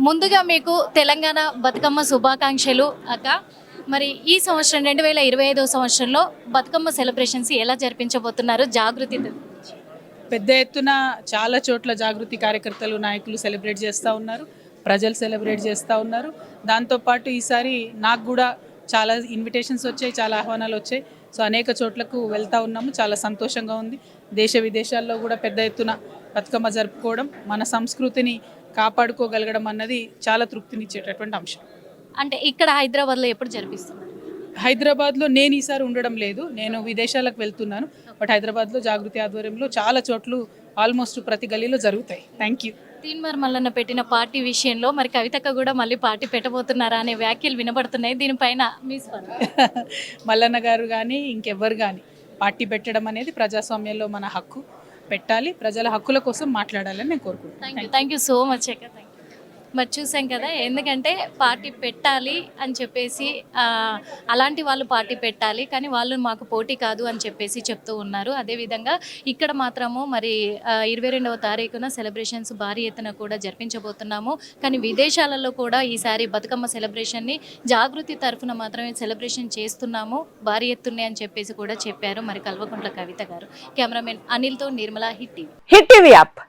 ముందుగా మీకు తెలంగాణ బతుకమ్మ శుభాకాంక్షలు అక్క. మరి ఈ సంవత్సరం రెండు వేల ఇరవై ఐదో సంవత్సరంలో బతుకమ్మ సెలబ్రేషన్స్ ఎలా జరిపించబోతున్నారు? జాగృతి పెద్ద ఎత్తున చాలా చోట్ల జాగృతి కార్యకర్తలు నాయకులు సెలబ్రేట్ చేస్తూ ఉన్నారు. ప్రజలు సెలబ్రేట్ చేస్తూ ఉన్నారు. దాంతోపాటు ఈసారి నాకు కూడా చాలా ఇన్విటేషన్స్ వచ్చాయి చాలా ఆహ్వానాలు వచ్చాయి. సో అనేక చోట్లకు వెళ్తూ ఉన్నాము. చాలా సంతోషంగా ఉంది. దేశ విదేశాల్లో కూడా పెద్ద ఎత్తున బతుకమ్మ జరుపుకోవడం మన సంస్కృతిని కాపాడుకోగలగడం అన్నది చాలా తృప్తినిచ్చేటటువంటి అంశం. అంటే ఇక్కడ హైదరాబాద్లో ఎప్పుడు జరిపిస్తున్నారు? హైదరాబాద్లో నేను ఈసారి ఉండడం లేదు నేను విదేశాలకు వెళ్తున్నాను బట్ హైదరాబాద్లో జాగృతి ఆధ్వర్యంలో చాలా చోట్లు ఆల్మోస్ట్ ప్రతి గలీలో జరుగుతాయి. థ్యాంక్ యూ తీన్మార్ మల్లన్న పెట్టిన పార్టీ విషయంలో మరి కవితక్క కూడా మళ్ళీ పార్టీ పెట్టబోతున్నారా అనే వ్యాఖ్యలు వినబడుతున్నాయి. దీనిపైన మీ మల్లన్న గారు కానీ ఇంకెవ్వరు కానీ పార్టీ పెట్టడం అనేది ప్రజాస్వామ్యంలో మన హక్కు. పెట్టాలి. ప్రజల హక్కుల కోసం మాట్లాడాలని నేను కోరుకుంటున్నాను. థ్యాంక్ యూ సో మచ్ అక్క. మరి చూసాం కదా ఎందుకంటే పార్టీ పెట్టాలి అని చెప్పేసి అలాంటి వాళ్ళు పార్టీ పెట్టాలి కానీ వాళ్ళు మాకు పోటీ కాదు అని చెప్పేసి చెప్తూ ఉన్నారు. అదేవిధంగా ఇక్కడ మాత్రము మరి ఇరవై రెండవ తారీఖున సెలబ్రేషన్స్ భారీ ఎత్తున కూడా జరిపించబోతున్నాము. కానీ విదేశాలలో కూడా ఈసారి బతుకమ్మ సెలబ్రేషన్ని జాగృతి తరఫున మాత్రమే సెలబ్రేషన్ చేస్తున్నాము. భారీ ఎత్తున్నాయి అని చెప్పేసి కూడా చెప్పారు మరి Kalvakuntla Kavitha garu. Cameraman అనిల్తో Nirmala hit TV. Hit TV app.